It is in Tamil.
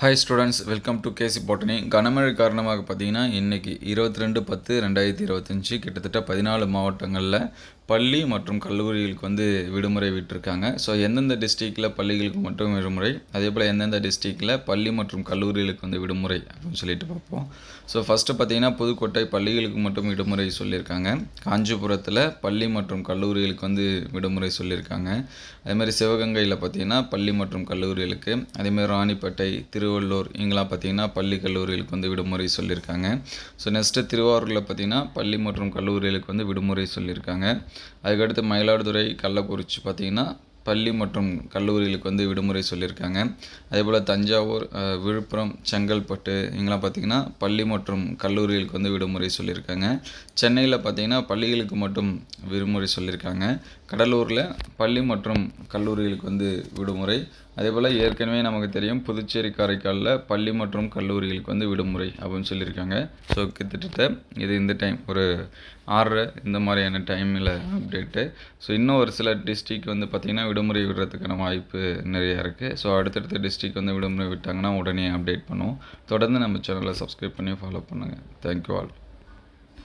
Hi students welcome to KC botany கனமழை காரணமாக பார்த்தீங்கன்னா இன்றைக்கி இருபத்தி ரெண்டு பத்து ரெண்டாயிரத்தி இருபத்தஞ்சி கிட்டத்தட்ட பதினாலு மாவட்டங்களில் பள்ளி மற்றும் கல்லூரிகளுக்கு வந்து விடுமுறை விட்டுருக்காங்க. ஸோ எந்தெந்த டிஸ்ட்ரிக்டில் பள்ளிகளுக்கு மட்டும் விடுமுறை? அதே போல் எந்தெந்த டிஸ்ட்ரிக்டில் பள்ளி மற்றும் கல்லூரிகளுக்கு வந்து விடுமுறை அப்படின்னு சொல்லிட்டு பார்ப்போம். ஸோ ஃபஸ்ட்டு பார்த்தீங்கன்னா புதுக்கோட்டை பள்ளிகளுக்கு மட்டும் விடுமுறை சொல்லியிருக்காங்க. காஞ்சிபுரத்தில் பள்ளி மற்றும் கல்லூரிகளுக்கு வந்து விடுமுறை சொல்லியிருக்காங்க. அதேமாதிரி சிவகங்கையில் பார்த்தீங்கன்னா பள்ளி மற்றும் கல்லூரிகளுக்கு அதேமாதிரி ராணிப்பேட்டை திருவள்ளூர் இங்கெல்லாம் பார்த்தீங்கன்னா பள்ளி கல்லூரிகளுக்கு வந்து விடுமுறை சொல்லியிருக்காங்க. ஸோ நெக்ஸ்ட்டு திருவாரூரில் பார்த்தீங்கன்னா பள்ளி மற்றும் கல்லூரிகளுக்கு வந்து விடுமுறை சொல்லியிருக்காங்க. அதுக்கடுத்து மயிலாடுதுறை கள்ளக்குறிச்சி பார்த்தீங்கன்னா பள்ளி மற்றும் கல்லூரிகளுக்கு வந்து விடுமுறை சொல்லியிருக்காங்க. அதே போல் தஞ்சாவூர் விழுப்புரம் செங்கல்பட்டு இங்கெல்லாம் பார்த்தீங்கன்னா பள்ளி மற்றும் கல்லூரிகளுக்கு வந்து விடுமுறை சொல்லியிருக்காங்க. சென்னையில் பார்த்தீங்கன்னா பள்ளிகளுக்கு மட்டும் விடுமுறை சொல்லியிருக்காங்க. கடலூரில் பள்ளி மற்றும் கல்லூரிகளுக்கு வந்து விடுமுறை அதே போல் ஏற்கனவே நமக்கு தெரியும் புதுச்சேரி காரைக்காலில் பள்ளி மற்றும் கல்லூரிகளுக்கு வந்து விடுமுறை அப்படின்னு சொல்லியிருக்காங்க. ஸோ கிட்டத்தட்ட இது இந்த டைம் ஒரு ஆறரை இந்த மாதிரியான டைமில் அப்டேட்டு ஸோ இன்னும் ஒரு சில டிஸ்ட்ரிக் வந்து பார்த்திங்கன்னா விடுமுறை விடுறதுக்கான வாய்ப்பு நிறையா இருக்குது ஸோ அடுத்தடுத்த டிஸ்ட்ரிக் வந்து விடுமுறை விட்டாங்கன்னா உடனே அப்டேட் பண்ணுவோம். தொடர்ந்து நம்ம சேனலை சப்ஸ்கிரைப் பண்ணி ஃபாலோ பண்ணுங்கள் தேங்க்யூ ஆல்